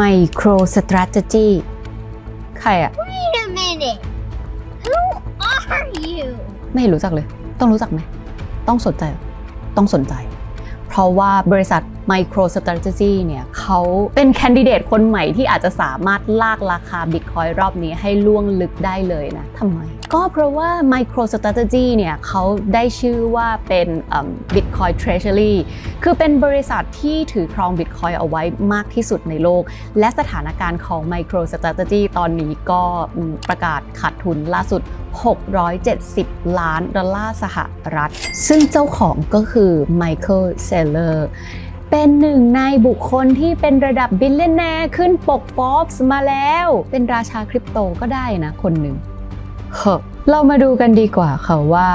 Micro Strategy ใครอะ Wait a minute. Who are you? ไม่รู้จักเลย ต้องรู้จักไหม ต้องสนใจเหรอต้องสนใจ เพราะว่าบริษัท Micro Strategy เนี่ยเขาเป็นแคนดิเดตคนใหม่ที่อาจจะสามารถลากราคา Bitcoin รอบนี้ให้ล่วงลึกได้เลยนะทำไม ก็เพราะว่า Micro Strategy เนี่ยเขาได้ชื่อว่าเป็น Bitcoin Treasury คือเป็นบริษัทที่ถือครอง Bitcoin เอาไว้มากที่สุดในโลก และสถานการณ์ของ Micro Strategy ตอนนี้ก็ประกาศขาดทุนล่าสุด 670 ล้านดอลลาร์สหรัฐ ซึ่งเจ้าของก็คือ Michael Saylor ป็นหนึ่งในบุคคลที่เป็นระดับบิลเลนแนร์ขึ้นปก Forbes มาแล้ว เป็นราชาคริปโตก็ได้นะคนหนึ่งเฮ้อเรามาดูกันดีกว่าค่ะว่า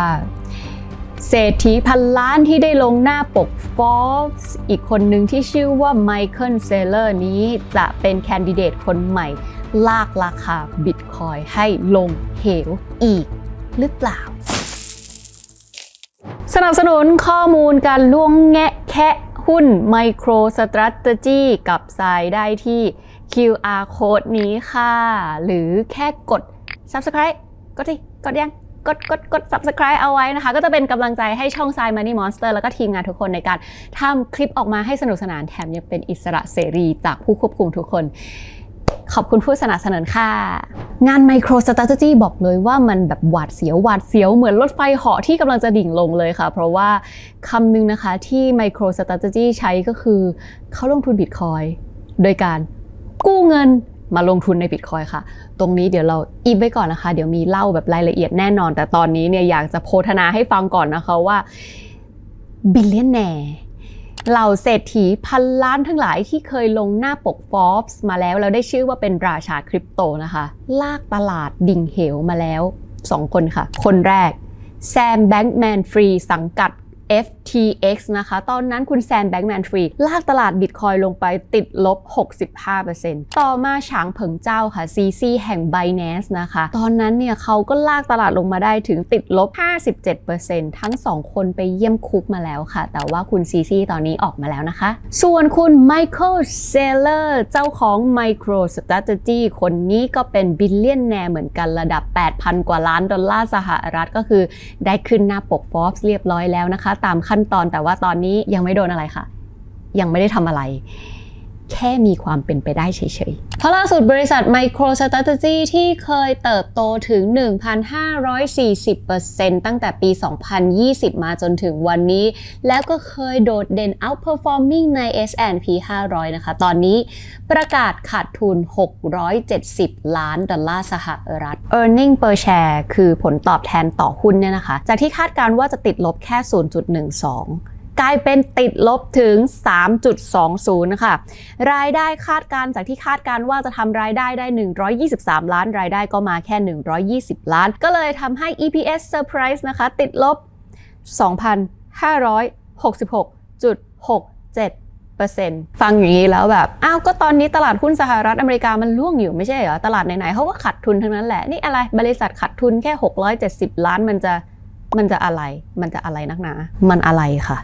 เศรษฐีพันล้านที่ได้ลงหน้าปก Forbes อีกคนหนึ่งที่ชื่อว่า Michael Saylor นี้จะเป็นแคนดิเดตคนใหม่ ลากราคาบิตคอยให้ลงเหวอีกหรือเปล่า สนับสนุนข้อมูลการล่วงแงะแคะ หุ้น Micro Strategy กับทรายได้ที่ QR Code นี้ค่ะ หรือแค่กด Subscribe กดสิกดยังกดกดกด subscribe เอาไว้นะคะ ก็จะเป็นกำลังใจให้ช่อง s าย Money Monster แล้วก็ทีมงานทุกคนในการทำคลิปออกมาให้สนุกสนานแถมยังเป็นอิสระเสรีจากผู้ควบคุมทุกคน ขอบคุณผู้สนับสนุนค่ะ งาน Micro Strategy บอกเลยว่ามันแบบหวาดเสียวหวาดเสียวเหมือนรถไฟเหาะที่กำลังจะดิ่งลงเลยค่ะ เพราะว่าคำหนึงนะคะที่ Micro Strategy ใช้ก็คือเขาลงทุนบิตคอยโดยการกู้เงินมาลงทุนในบิตคอยค่ะ ตรงนี้เดี๋ยวเราอีฟไว้ก่อนนะคะ เดี๋ยวมีเล่าแบบรายละเอียดแน่นอน แต่ตอนนี้เนี่ยอยากจะโพธนาให้ฟังก่อนนะคะว่าบิลเลียนแนร์ เหล่าเศรษฐีพันล้านทั้งหลายที่เคยลงหน้าปก Forbes มาแล้ว แล้วได้ชื่อว่าเป็นราชาคริปโตนะคะ ลากตลาดดิ่งเหวมาแล้ว 2 คนค่ะ คนแรกแซมแบงก์แมนฟรีสังกัด FTX นะคะ ตอนนั้นคุณแซมแบง k ์แมนฟรีลากตลาดบิตคอยลงไปติดลบ 65%ต่อมาฉางเผิงเจ้าค่ะ CC แห่ง Binance นะคะ ตอนนั้นเนี่ยเขาก็ลากตลาดลงมาได้ถึงติดลบ 57%ทั้ง 2 คนไปเยี่ยมคุกมาแล้วค่ะ แต่ว่าคุณ CC ตอนนี้ออกมาแล้วนะคะ ส่วนคุณ Michael Saylor เจ้าของ Micro Strategy คนนี้ก็เป็นบิลเลียนแนร์เหมือนกันระดับ 8,000 กว่าล้านดอลลาร์สหรัฐก็คือได้ขึ้นหน้าปก Forbes เรียบร้อยแล้วนะคะตามขั้นตอนแต่ว่าตอนนี้ยังไม่โดนอะไรค่ะ ยังไม่ได้ทำอะไร แค่มีความเป็นไปได้เฉยๆ เพราะล่าสุดบริษัท MicroStrategy ที่เคยเติบโตถึง 1,540%ตั้งแต่ปี 2020 มาจนถึงวันนี้ แล้วก็เคยโดดเด่น outperforming ใน S&P 500 นะคะ ตอนนี้ประกาศขาดทุน 670 ล้านดอลลาร์สหรัฐ earning per share คือผลตอบแทนต่อหุ้นเนี่ยนะคะ จากที่คาดการณ์ว่าจะติดลบแค่ 0.12 กลายเป็นติดลบถึง 3.20นะคะรายได้คาดการจากที่คาดการว่าจะทำรายได้ได้ 123 ล้าน รายได้ก็มาแค่ 120 ล้าน ก็เลยทำให้ EPS surprise นะคะ ติดลบ 2,566.67ฟังอย่างนี้แล้วแบบ อ้าว ก็ตอนนี้ตลาดหุ้นสหรัฐอเมริกามันร่วงอยู่ไม่ใช่เหรอ ตลาดไหนๆเขาก็ขาดทุนทั้งนั้นแหละ นี่อะไร บริษัทขาดทุนแค่ 670 ล้านมันจะ มันจะอะไร มันจะอะไรนักหนา มันอะไรค่ะ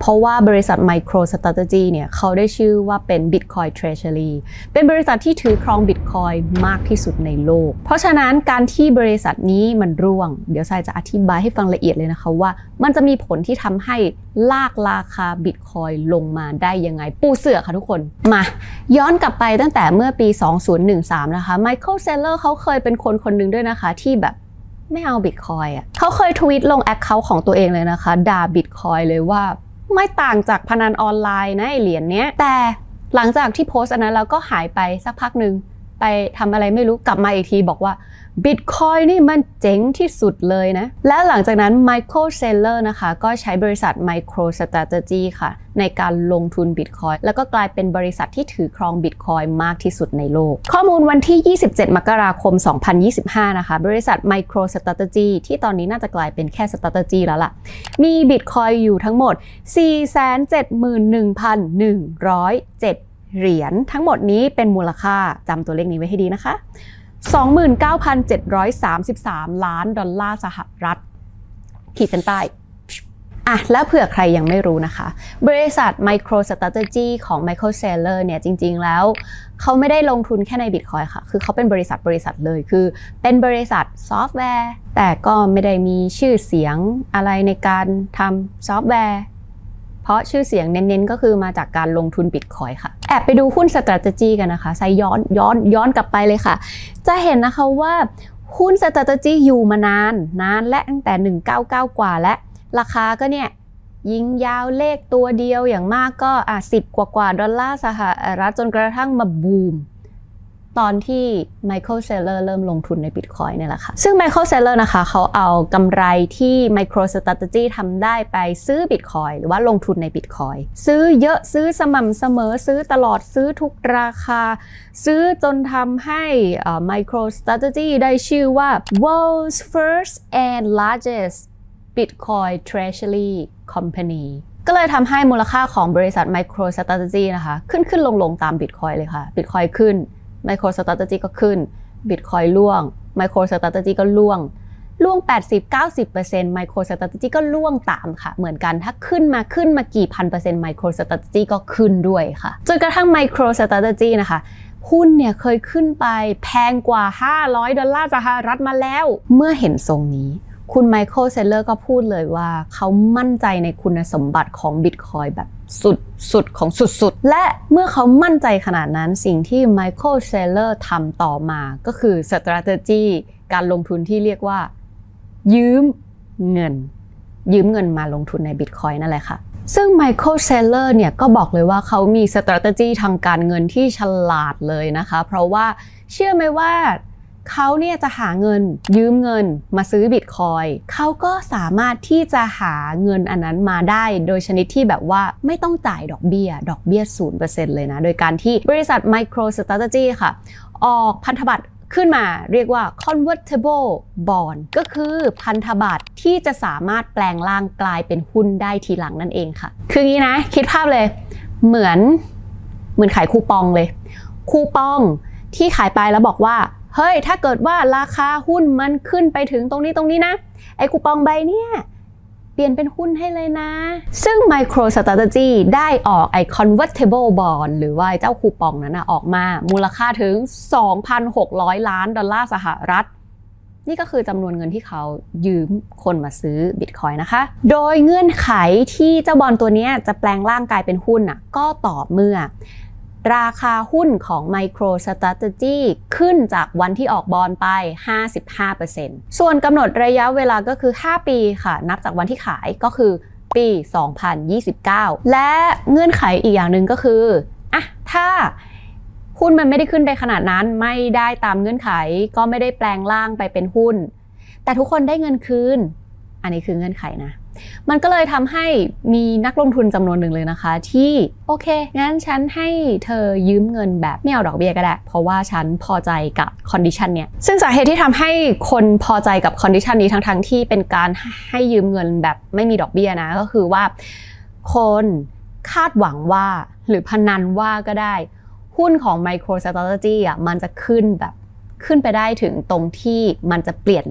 เพราะว่าบริษัท Micro Strategy เนี่ยเขาได้ชื่อว่าเป็น Bitcoin Treasury เป็นบริษัทที่ถือครอง Bitcoin มากที่สุดในโลก เพราะฉะนั้นการที่บริษัทนี้มันร่วง เดี๋ยวทรายจะอธิบายให้ฟังละเอียดเลยนะคะว่า มันจะมีผลที่ทำให้ลากราคา Bitcoin ลงมาได้ยังไง ปูเสือค่ะทุกคน มาย้อนกลับไปตั้งแต่เมื่อปี 2013 นะคะ Michael Saylor เขาเคยเป็นคนคนหนึ่งด้วยนะคะที่แบบไม่เอาบิตคอยอะเขาเคยทวีตลงแอคเคาท์ของตัวเองเลยนะคะ ด่าบิตคอยเลยว่า ไม่ต่างจากพนันออนไลน์นะไอเหรียญเนี้ยแต่หลังจากที่โพสต์อันนั้นแล้วก็หายไปสักพักหนึ่งไปทำอะไรไม่รู้กลับมาอีกทีบอกว่า บิตคอยนี่มันเจ๋งที่สุดเลยนะ และหลังจากนั้น Michael Saylor นะคะ ก็ใช้บริษัท Micro Strategy ค่ะ ในการลงทุนบิตคอยแล้วก็กลายเป็นบริษัทที่ถือครองบิตคอยมากที่สุดในโลก ข้อมูลวันที่ 27 มกราคม 2025 นะคะ บริษัท Micro Strategy ที่ตอนนี้น่าจะกลายเป็นแค่ Strategy แล้วล่ะ มีบิตคอยอยู่ทั้งหมด 471,107เหรียญทั้งหมดนี้เป็นมูลค่าจำตัวเลขนี้ไว้ให้ดีนะคะ 29,733 ล้านดอลลาร์สหรัฐ ขีดเส้นใต้อะแล้วเผื่อใครยังไม่รู้นะคะ บริษัท MicroStrategy ของ Michael Saylor เนี่ยจริง ๆ แล้ว เขาไม่ได้ลงทุนแค่ใน Bitcoin ค่ะ คือเขาเป็นบริษัทบริษัทเลยคือเป็นบริษัทซอฟต์แวร์ แต่ก็ไม่ได้มีชื่อเสียงอะไรในการทำซอฟต์แวร์ เพราะชื่อเสียงเน้นๆ ก็คือมาจากการลงทุนบิตคอยค่ะ แอบไปดูหุ้น strategy กันนะคะใส่ย้อนย้อนย้อนกลับไปเลยค่ะ จะเห็นนะคะว่าหุ้น strategy อยู่มานานนานและตั้งแต่ 199 กว่าและ ราคาก็เนี่ยยิงยาวเลขตัวเดียวอย่างมากก็อะสิบกว่ากว่าดอลลาร์สหรัฐจนกระทั่งมาบูม ตอนที่ Michael Saylor เริ่มลงทุนใน Bitcoin เนี่แหละค่ะ ซึ่ง Michael Saylor นะคะเขาเอากำไรที่ MicroStrategy ทำได้ไปซื้อ Bitcoin หรือว่าลงทุนใน Bitcoin ซื้อเยอะซื้อสม่ำเสมอซื้อตลอดซื้อทุกราคา ซื้อจนทำให้ MicroStrategy ได้ชื่อว่า world's first and largest Bitcoin Treasury Company ก็เลยทำให้มูลค่าของบริษัท MicroStrategy นะคะ ขึ้นขึ้นลงลงตาม Bitcoin เลยค่ะ Bitcoin ขึ้น MicroStrategy ก็ขึ้น Bitcoin ล่วง MicroStrategy ก็ล่วงล่วง 80-90% MicroStrategy ก็ล่วงตามค่ะ เหมือนกันถ้าขึ้นมาขึ้นมากี่พันเปอร์เซ็นต์ MicroStrategy ก็ขึ้นด้วยค่ะ จนกระทั่ง MicroStrategy นะคะหุ้นเนี่ยเคยขึ้นไปแพงกว่า 500 ดอลลาร์สหรัฐมาแล้ว เมื่อเห็นทรงนี้ คุณไมเคิลเซเลอร์ก็พูดเลยว่าเขามั่นใจในคุณสมบัติของ Bitcoin แบบสุดสุดของสุดๆและเมื่อเขามั่นใจขนาดนั้นสิ่งที่ไมเคิลเซเลอร์ทำต่อมาก็คือ strategy การลงทุนที่เรียกว่า ยืมเงิน ยืมเงินมาลงทุนใน Bitcoin นั่นแหละค่ะ ซึ่ง Michael Saylor เนี่ยก็บอกเลยว่าเขามี strategy ทางการเงินที่ฉลาดเลยนะคะ เพราะว่าเชื่อไหมว่า เขาเนี่ยจะหาเงินยืมเงินมาซื้อบิตคอยเขาก็สามารถที่จะหาเงินอันนั้นมาได้ โดยชนิดที่แบบว่าไม่ต้องจ่ายดอกเบี้ย ดอกเบี้ย 0%เลยนะ โดยการที่บริษัท MicroStrategy ค่ะ ออกพันธบัตรขึ้นมาเรียกว่า convertible bond ก็คือพันธบัตรที่จะสามารถแปลงร่างกลายเป็นหุ้นได้ทีหลังนั่นเองค่ะ คืองี้นะ คิดภาพเลย เหมือนเหมือนขายคูปองเลย คูปองที่ขายไปแล้วบอกว่า เฮ้ยถ้าเกิดว่าราคาหุ้นมันขึ้นไปถึงตรงนี้ตรงนี้นะ ไอ้คูปองใบเนี่ยเปลี่ยนเป็นหุ้นให้เลยนะ ซึ่ง MicroStrategy ได้ออกไอ้ convertible bond หรือว่าเจ้าคูปองนั้นนะออกมามูลค่าถึง 2,600 ล้านดอลลาร์สหรัฐ นี่ก็คือจำนวนเงินที่เขายืมคนมาซื้อ Bitcoin นะคะ โดยเงื่อนไขที่เจ้าบอลตัวนี้จะแปลงร่างกายเป็นหุ้นน่ะก็ต่อเมื่อ ราคาหุ้นของ MicroStrategy ขึ้นจากวันที่ออกบอลไป 55%ส่วนกำหนดระยะเวลาก็คือ 5 ปีค่ะ นับจากวันที่ขายก็คือปี 2029 และเงื่อนไขอีกอย่างหนึ่งก็คืออะถ้าหุ้นมันไม่ได้ขึ้นไปขนาดนั้นไม่ได้ตามเงื่อนไขก็ไม่ได้แปลงร่างไปเป็นหุ้น แต่ทุกคนได้เงินคืน อันนี้คือเงื่อนไขนะ มันก็เลยทำให้มีนักลงทุนจำนวนหนึ่งเลยนะคะ ที่โอเค งั้นฉันให้เธอยืมเงินแบบไม่เอาดอกเบี้ยก็ได้ เพราะว่าฉันพอใจกับคอนดิชันเนี้ยซึ่งสาเหตุที่ทำให้คนพอใจกับคอนดิชันนี้ทั้งๆที่เป็นการให้ยืมเงินแบบไม่มีดอกเบี้ยนะ ก็คือว่า คนคาดหวังว่าหรือพนันว่าก็ได้ หุ้นของ MicroStrategy อะมันจะขึ้นแบบขึ้นไปได้ถึงตรงที่มันจะเปลี่ยน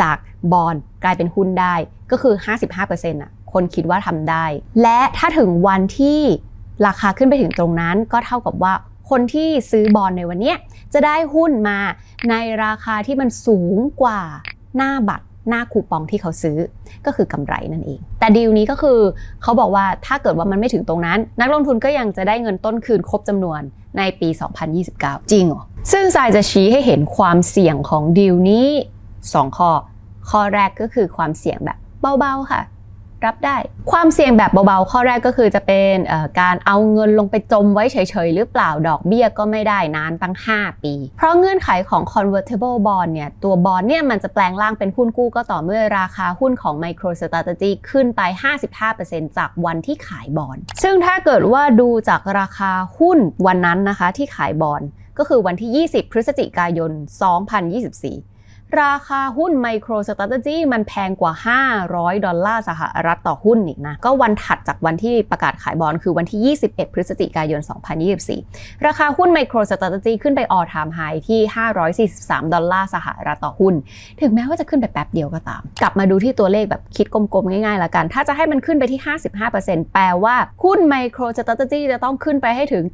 จากบอลกลายเป็นหุ้นได้ ก็คือ 55%อะคนคิดว่าทำได้ และถ้าถึงวันที่ราคาขึ้นไปถึงตรงนั้นก็เท่ากับว่าคนที่ซื้อบอลในวันนี้จะได้หุ้นมาในราคาที่มันสูงกว่าหน้าบัตรหน้าคูปองที่เขาซื้อก็คือกำไรนั่นเอง แต่ดีลนี้ก็คือเขาบอกว่าถ้าเกิดว่ามันไม่ถึงตรงนั้น นักลงทุนก็ยังจะได้เงินต้นคืนครบจำนวนในปี 2029 จริงเหรอ ซึ่งทรายจะชี้ให้เห็นความเสี่ยงของดีลนี้ 2 ข้อ ข้อแรกก็คือความเสี่ยงแบบเบาๆค่ะ รับได้ ความเสี่ยงแบบเบาๆ ข้อแรกก็คือจะเป็นการเอาเงินลงไปจมไว้เฉยๆ หรือเปล่าดอกเบี้ยก็ไม่ได้นานตั้ง 5 ปี เพราะเงื่อนไขของ convertible bond เนี่ยตัวบอลเนี่ยมันจะแปลงร่างเป็นหุ้นกู้ก็ต่อเมื่อราคาหุ้นของ MicroStrategy ขึ้นไป 55%จากวันที่ขายบอลซึ่งถ้าเกิดว่าดูจากราคาหุ้นวันนั้นนะคะที่ขายบอลก็คือวันที่ 20 พฤศจิกายน 2024 ราคาหุ้น Micro Strategy มันแพงกว่า 500 ดอลลาร์สหรัฐต่อหุ้นอีกนะ ก็วันถัดจากวันที่ประกาศขายบอลคือวันที่ 21 พฤศจิกายน 2024 ราคาหุ้น Micro Strategy ขึ้นไป all time high ที่ 543 ดอลลาร์สหรัฐต่อหุ้น ถึงแม้ว่าจะขึ้นไปแป๊บเดียวก็ตาม กลับมาดูที่ตัวเลขแบบคิดกลมๆ ง่ายๆละกัน ถ้าจะให้มันขึ้นไปที่ 55%แปลว่าหุ้น Micro Strategy จะต้องขึ้นไปให้ถึง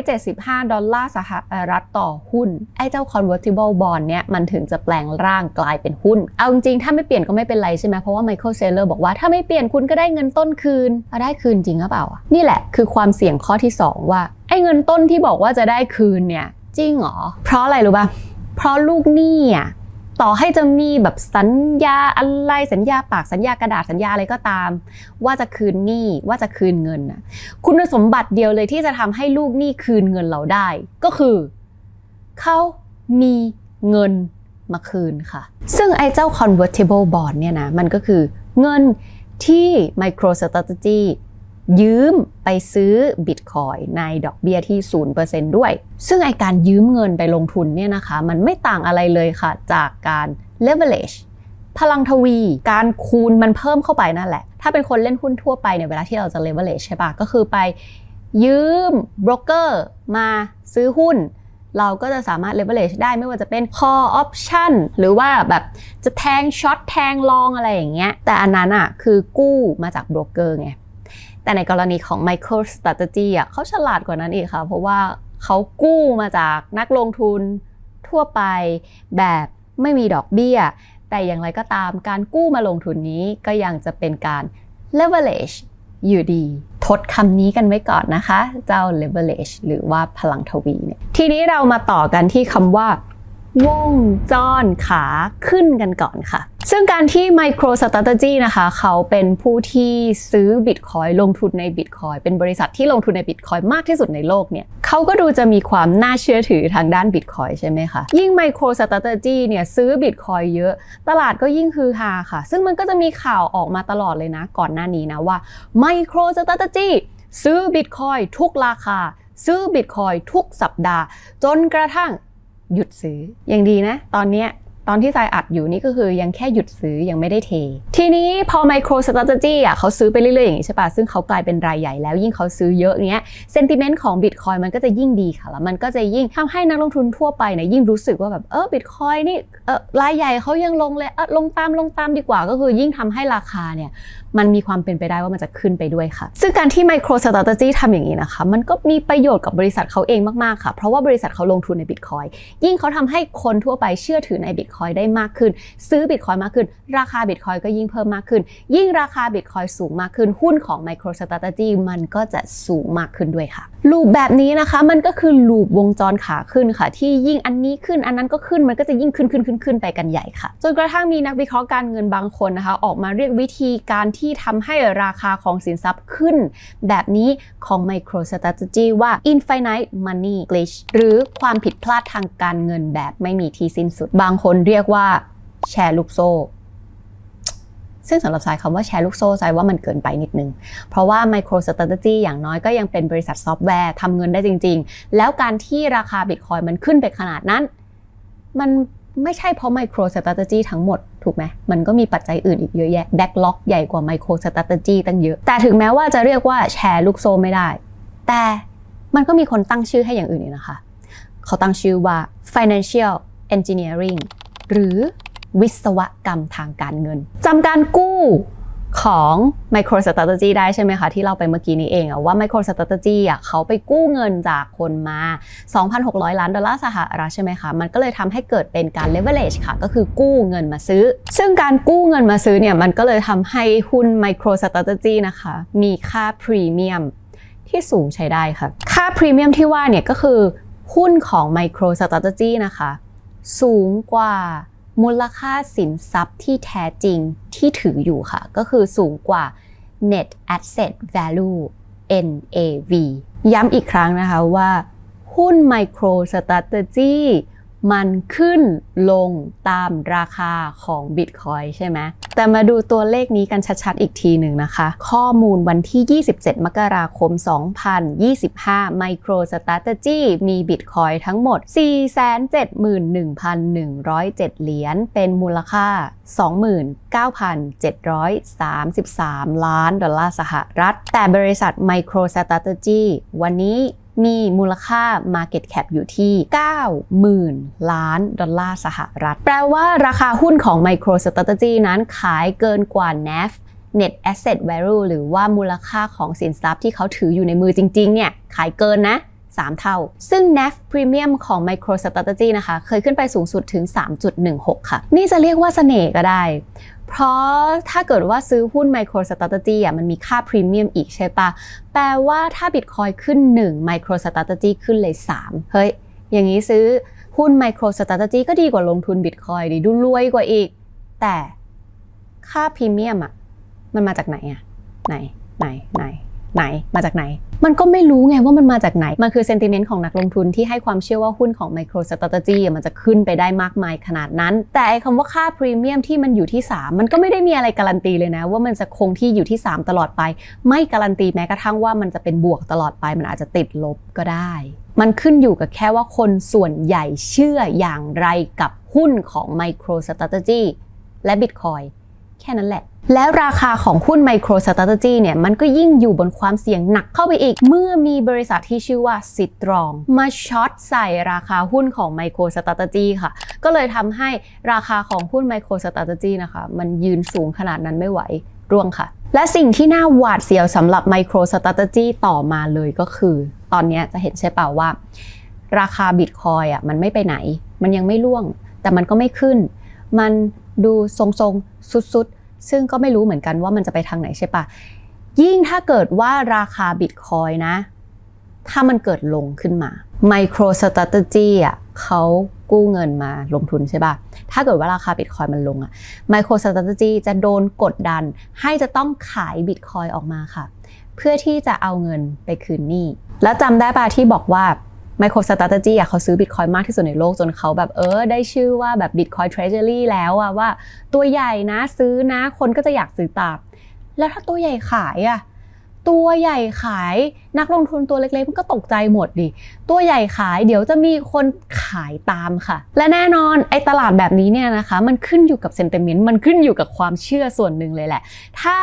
775 ดอลลาร์สหรัฐต่อหุ้นไอ้เจ้า convertible bond เนี่ยมันถึงจะแปลงร่างกลายเป็นหุ้น เอาจริงๆถ้าไม่เปลี่ยนก็ไม่เป็นไรใช่ไหมเพราะว่า Michael Saylor บอกว่าถ้าไม่เปลี่ยนคุณก็ได้เงินต้นคืนเอาได้คืนจริงหรือเปล่า นี่แหละคือความเสี่ยงข้อที่สองว่าไอ้เงินต้นที่บอกว่าจะได้คืนเนี่ยจริงเหรอ เพราะอะไรรู้ป่ะ เพราะลูกหนี้อะต่อให้จะมีแบบสัญญาอะไรสัญญาปากสัญญากระดาษสัญญาอะไรก็ตาม ว่าจะคืนหนี้ว่าจะคืนเงินนะคุณสมบัติเดียวเลยที่จะทำให้ลูกหนี้คืนเงินเราได้ ก็คือ เขามีเงิน มาคืนค่ะ ซึ่งไอ้เจ้า convertible bond เนี่ยนะมันก็คือเงินที่ MicroStrategy ยืมไปซื้อ Bitcoin ในดอกเบี้ยที่ 0%ด้วย ซึ่งไอการยืมเงินไปลงทุนเนี่ยนะคะ มันไม่ต่างอะไรเลยค่ะ จากการ leverage พลังทวี การคูณมันเพิ่มเข้าไปนั่นแหละ ถ้าเป็นคนเล่นหุ้นทั่วไปเนี่ยเวลาที่เราจะ leverage ใช่ปะก็คือไปยืมโบรกเกอร์มาซื้อหุ้น เราก็จะสามารถ leverage ได้ไม่ว่าจะเป็น call option หรือว่าแบบจะแทงช็อตแทงลองอะไรอย่างเงี้ย แต่อันนั้นอะคือกู้มาจากโบรกเกอร์ไง แต่ในกรณีของ Michael Strategy อะเขาฉลาดกว่านั้นอีกค่ะ เพราะว่าเขากู้มาจากนักลงทุนทั่วไปแบบไม่มีดอกเบี้ย แต่อย่างไรก็ตามการกู้มาลงทุนนี้ก็ยังจะเป็นการ leverage อยู่ดี ทดคำนี้กันไว้ก่อนนะคะ เจ้า leverage หรือว่าพลังทวีเนี่ยทีนี้เรามาต่อกันที่คำว่า วงจรขาขึ้นกันก่อนค่ะ ซึ่งการที่ MicroStrategy นะคะ เขาเป็นผู้ที่ซื้อ Bitcoin ลงทุนใน Bitcoin เป็นบริษัทที่ลงทุนใน Bitcoin มากที่สุดในโลกเนี่ยเขาก็ดูจะมีความน่าเชื่อถือทางด้าน Bitcoin ใช่ไหมคะ ยิ่ง MicroStrategy เนี่ยซื้อ Bitcoin เยอะ ตลาดก็ยิ่งฮือฮาค่ะ ซึ่งมันก็จะมีข่าวออกมาตลอดเลยนะ ก่อนหน้านี้นะว่า MicroStrategy ซื้อ Bitcoin ทุกราคา ซื้อ Bitcoin ทุกสัปดาห์ จนกระทั่ง หยุดซื้อ อย่างดีนะ ตอนเนี้ย ตอนที่ทรายอัดอยู่นี่ก็คือยังแค่หยุดซื้อยังไม่ได้เท ทีนี้พอ MicroStrategy อะเขาซื้อไปเรื่อยๆอย่างนี้ใช่ปะซึ่งเขากลายเป็นรายใหญ่แล้วยิ่งเขาซื้อเยอะเงี้ยเซนติเมนต์ของ Bitcoin มันก็จะยิ่งดีค่ะแล้วมันก็จะยิ่งทำให้นักลงทุนทั่วไปเนี่ยยิ่งรู้สึกว่าแบบเออ Bitcoin นี่เออรายใหญ่เขายังลงเลยเออลงตามลงตามดีกว่า ก็คือยิ่งทำให้ราคาเนี่ยมันมีความเป็นไปได้ว่ามันจะขึ้นไปด้วยค่ะ ซึ่งการที่ MicroStrategy ทำอย่างนี้นะคะ มันก็มีประโยชน์กับบริษัทเขาเองมากๆค่ะ เพราะว่าบริษัทเขาลงทุนใน Bitcoin ยิ่งเขาทำให้คนทั่วไปเชื่อถือใน Bitcoin คอยได้มากขึ้น ซื้อ Bitcoin มากขึ้น ราคา Bitcoin ก็ยิ่งเพิ่มมากขึ้น ยิ่งราคา Bitcoin สูงมากขึ้น หุ้นของ MicroStrategy มันก็จะสูงมากขึ้นด้วยค่ะ ลูปแบบนี้นะคะมันก็คือลูปวงจรขาขึ้นค่ะ ที่ยิ่งอันนี้ขึ้นอันนั้นก็ขึ้นมันก็จะยิ่งขึ้นขึ้นขึ้นขึ้นไปกันใหญ่ค่ะ จนกระทั่งมีนักวิเคราะห์การเงินบางคนนะคะ ออกมาเรียกวิธีการที่ทำให้ราคาของสินทรัพย์ขึ้น แบบนี้ของ MicroStrategy ว่า infinite money glitch หรือความผิดพลาดทางการเงินแบบไม่มีที่สิ้นสุด บางคนเรียกว่าแชร์ลูกโซ่ ซึ่งสำหรับสายคำว่าแชร์ลูกโซ่สายว่ามันเกินไปนิดนึง เพราะว่า MicroStrategy อย่างน้อยก็ยังเป็นบริษัทซอฟต์แวร์ทำเงินได้จริง ๆ แล้วการที่ราคา Bitcoin มันขึ้นไปขนาดนั้น มันไม่ใช่เพราะ MicroStrategy ทั้งหมด ถูกไหม มันก็มีปัจจัยอื่นอีกเยอะแยะ Backlog ใหญ่กว่า MicroStrategy ตั้งเยอะ แต่ถึงแม้ว่าจะเรียกว่าแชร์ลูกโซ่ไม่ได้ แต่มันก็มีคนตั้งชื่อให้อย่างอื่นอีกนะคะ เขาตั้งชื่อว่า Financial Engineering หรือวิศวกรรมทางการเงินจำการกู้ของ MicroStrategy ได้ใช่ไหมคะ ที่เราไปเมื่อกี้นี้เองว่า MicroStrategy อะเขาไปกู้เงินจากคนมา 2,600 ล้านดอลลาร์สหรัฐใช่ไหมคะ มันก็เลยทำให้เกิดเป็นการ leverage ค่ะ ก็คือกู้เงินมาซื้อ ซึ่งการกู้เงินมาซื้อเนี่ย มันก็เลยทำให้หุ้น MicroStrategy นะคะ มีค่าพรีเมียมที่สูงใช้ได้ค่ะ ค่าพรีเมียมที่ว่าเนี่ยก็คือหุ้นของ MicroStrategy นะคะ สูงกว่ามูลค่าสินทรัพย์ที่แท้จริงที่ถืออยู่ค่ะ ก็คือสูงกว่า net asset value NAV ย้ำอีกครั้งนะคะว่า หุ้น MicroStrategy มันขึ้นลงตามราคาของ Bitcoin ใช่ไหมแต่มาดูตัวเลขนี้กันชัดๆอีกทีหนึ่งนะคะ ข้อมูลวันที่ 27 มกราคม 2025 MicroStrategy มี Bitcoin ทั้งหมด 471,107 เหรียญเป็นมูลค่า 29,733 ล้านดอลลาร์สหรัฐ แต่บริษัท MicroStrategy วันนี้ มีมูลค่า Market Cap อยู่ที่ 90,000 ล้านดอลลาร์สหรัฐ แปลว่าราคาหุ้นของ MicroStrategy นั้นขายเกินกว่า NAV Net Asset Value หรือว่ามูลค่าของสินทรัพย์ที่เขาถืออยู่ในมือจริง ๆ เนี่ย ขายเกินนะ 3 เท่า ซึ่ง NAV Premium ของ MicroStrategy นะคะ เคยขึ้นไปสูงสุดถึง 3.16 ค่ะ นี่จะเรียกว่าเสน่ห์ก็ได้ เพราะถ้าเกิดว่าซื้อหุ้น MicroStrategy อะมันมีค่าพรีเมียมอีกใช่ปะแปลว่าถ้า Bitcoin ขึ้น 1 MicroStrategy ขึ้นเลย 3 เฮ้ย อย่างนี้ซื้อหุ้น MicroStrategy ก็ดีกว่าลงทุน Bitcoin ดิดูรวยกว่าอีก แต่ค่าพรีเมียมอะมันมาจากไหนอะไหนไหนไหนไหนมาจากไหน มันก็ไม่รู้ไงว่ามันมาจากไหน มันคือเซนติเมนต์ของนักลงทุนที่ให้ความเชื่อว่าหุ้นของ MicroStrategy มันจะขึ้นไปได้มากมายขนาดนั้น แต่ไอ้คำว่าค่าพรีเมียมที่มันอยู่ที่ 3 มันก็ไม่ได้มีอะไรการันตีเลยนะ ว่ามันจะคงที่อยู่ที่ 3 ตลอดไป ไม่การันตีแม้กระทั่งว่ามันจะเป็นบวกตลอดไป มันอาจจะติดลบก็ได้ มันขึ้นอยู่กับแค่ว่าคนส่วนใหญ่เชื่ออย่างไรกับหุ้นของ MicroStrategy และ Bitcoin แค่นั้นแหละ แล้วราคาของหุ้น MicroStrategy เนี่ยมันก็ยิ่งอยู่บนความเสี่ยงหนักเข้าไปอีก เมื่อมีบริษัทที่ชื่อว่า Citron มาช็อตใส่ราคาหุ้นของ MicroStrategy ค่ะ ก็เลยทำให้ราคาของหุ้น MicroStrategy นะคะ มันยืนสูงขนาดนั้นไม่ไหวร่วงค่ะ และสิ่งที่น่าหวาดเสียวสำหรับ MicroStrategy ต่อมาเลยก็คือ ตอนนี้จะเห็นใช่เปล่าว่า ราคา Bitcoin อะมันไม่ไปไหน มันยังไม่ร่วง แต่มันก็ไม่ขึ้น มันดูทรงๆสุดๆ ซึ่งก็ไม่รู้เหมือนกันว่ามันจะไปทางไหนใช่ปะยิ่งถ้าเกิดว่าราคาบิตคอยนะ ถ้ามันเกิดลงขึ้นมา MicroStrategy อะเขากู้เงินมาลงทุนใช่ปะถ้าเกิดว่าราคาบิตคอยมันลงอะ MicroStrategy จะโดนกดดัน ให้จะต้องขายบิตคอยออกมาค่ะ เพื่อที่จะเอาเงินไปคืนหนี้ แล้วจำได้ปะที่บอกว่า MicroStrategy อะเขาซื้อ Bitcoin มากที่สุดในโลกจนเขาแบบเออได้ชื่อว่าแบบ Bitcoin Treasury แล้วอะว่า ตัวใหญ่นะซื้อนะคนก็จะอยากซื้อตามแล้วถ้าตัวใหญ่ขายอะตัวใหญ่ขายนักลงทุนตัวเล็กๆมันก็ตกใจหมดดิ ตัวใหญ่ขายเดี๋ยวจะมีคนขายตามค่ะ และแน่นอนไอ้ตลาดแบบนี้เนี่ยนะคะ มันขึ้นอยู่กับเซนติเมนต์มันขึ้นอยู่กับความเชื่อส่วนหนึ่งเลยแหละ ถ้า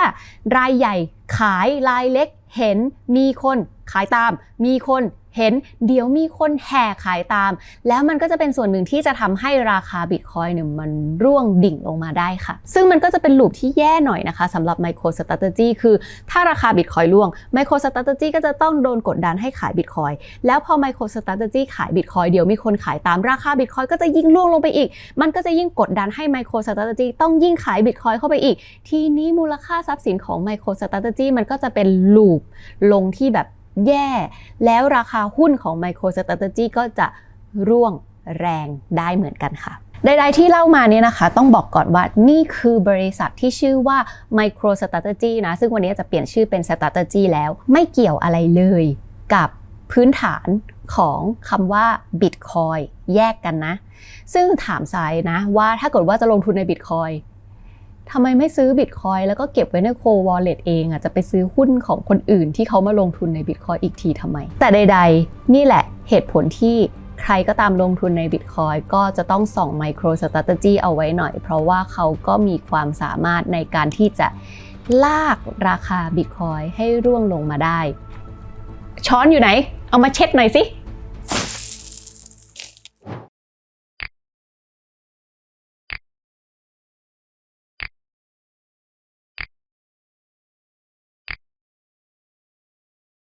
รายใหญ่ขายรายเล็กเห็นมีคนขายตาม มีคน เห็นเดี๋ยวมีคนแห่ขายตาม แล้วมันก็จะเป็นส่วนหนึ่งที่จะทำให้ราคาบิตคอยเนี่ยมันร่วงดิ่งลงมาได้ค่ะ ซึ่งมันก็จะเป็นลูปที่แย่หน่อยนะคะสำหรับ MicroStrategy คือถ้าราคาบิตคอยร่วง MicroStrategy ก็จะต้องโดนกดดันให้ขายบิตคอยแล้วพอ MicroStrategy ขายบิตคอยเดี๋ยวมีคนขายตามราคาบิตคอยก็จะยิ่งร่วงลงไปอีก มันก็จะยิ่งกดดันให้ MicroStrategy ต้องยิ่งขายบิตคอยเข้าไปอีก ทีนี้มูลค่าทรัพย์สินของ MicroStrategy มันก็จะเป็นลูปลงที่แบบ แย่ แล้วราคาหุ้นของ MicroStrategy ก็จะร่วงแรงได้เหมือนกันค่ะใดๆที่เล่ามาเนี่ยนะคะ ต้องบอกก่อนว่านี่คือบริษัทที่ชื่อว่า MicroStrategy นะซึ่งวันนี้จะเปลี่ยนชื่อเป็น Strategy แล้วไม่เกี่ยวอะไรเลยกับพื้นฐานของคำว่า Bitcoin แยกกันนะ ซึ่งถามสายนะว่าถ้าเกิดว่าจะลงทุนใน Bitcoin ทำไมไม่ซื้อบิตคอยแล้วก็เก็บไว้ในโควอลเล็ตเองอะจะไปซื้อหุ้นของคนอื่นที่เขามาลงทุนในบิตคอยอีกทีทำไม แต่ใด ๆ นี่แหละเหตุผลที่ใครก็ตามลงทุนในบิตคอยก็จะต้องส่อง MicroStrategy เอาไว้หน่อย เพราะว่าเขาก็มีความสามารถในการที่จะลากราคาบิตคอยให้ร่วงลงมาได้ ช้อนอยู่ไหน เอามาเช็ดหน่อยสิ